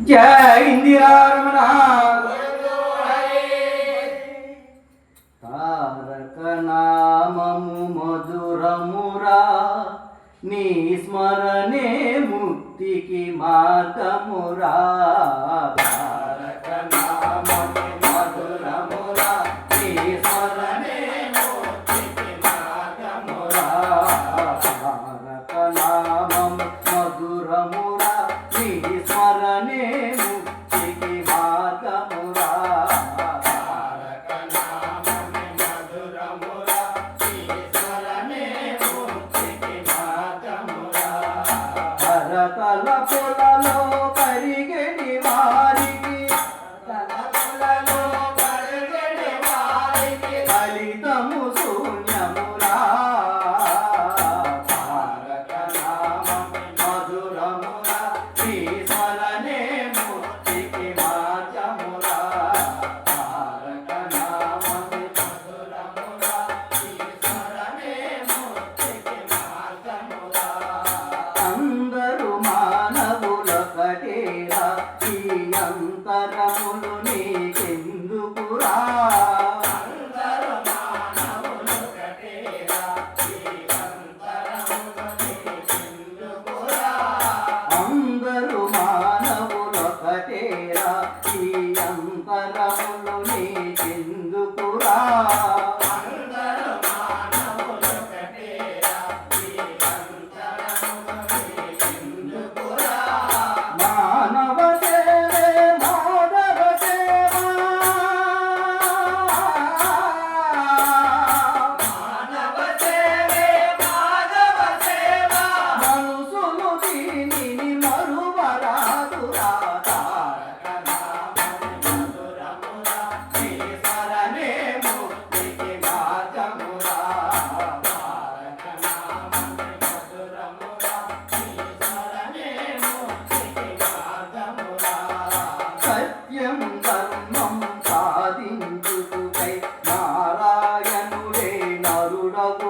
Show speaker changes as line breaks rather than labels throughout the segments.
जय इंदिरा रमणा तारक नाममु మధురమురా నీ స్మరణే ముక్తికి మార్గమురా మార్గమేము చిటి మార్గమురా. తల పొలలో పరిగణి వారికి
తల పొలలో పరిగణి వారికి
ఫలిత ఈ అంతరములు నీ చిందుకురా por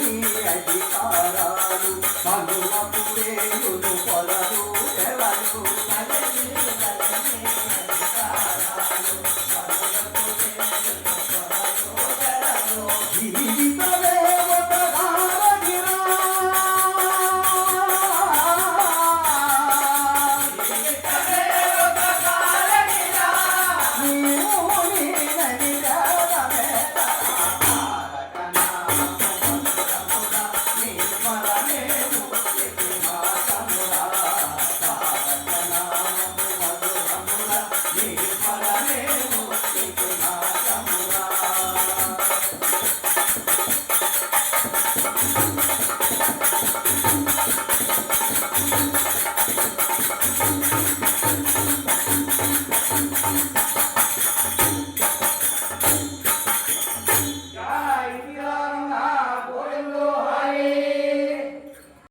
నీ అధికారాలు మనువపు వేయును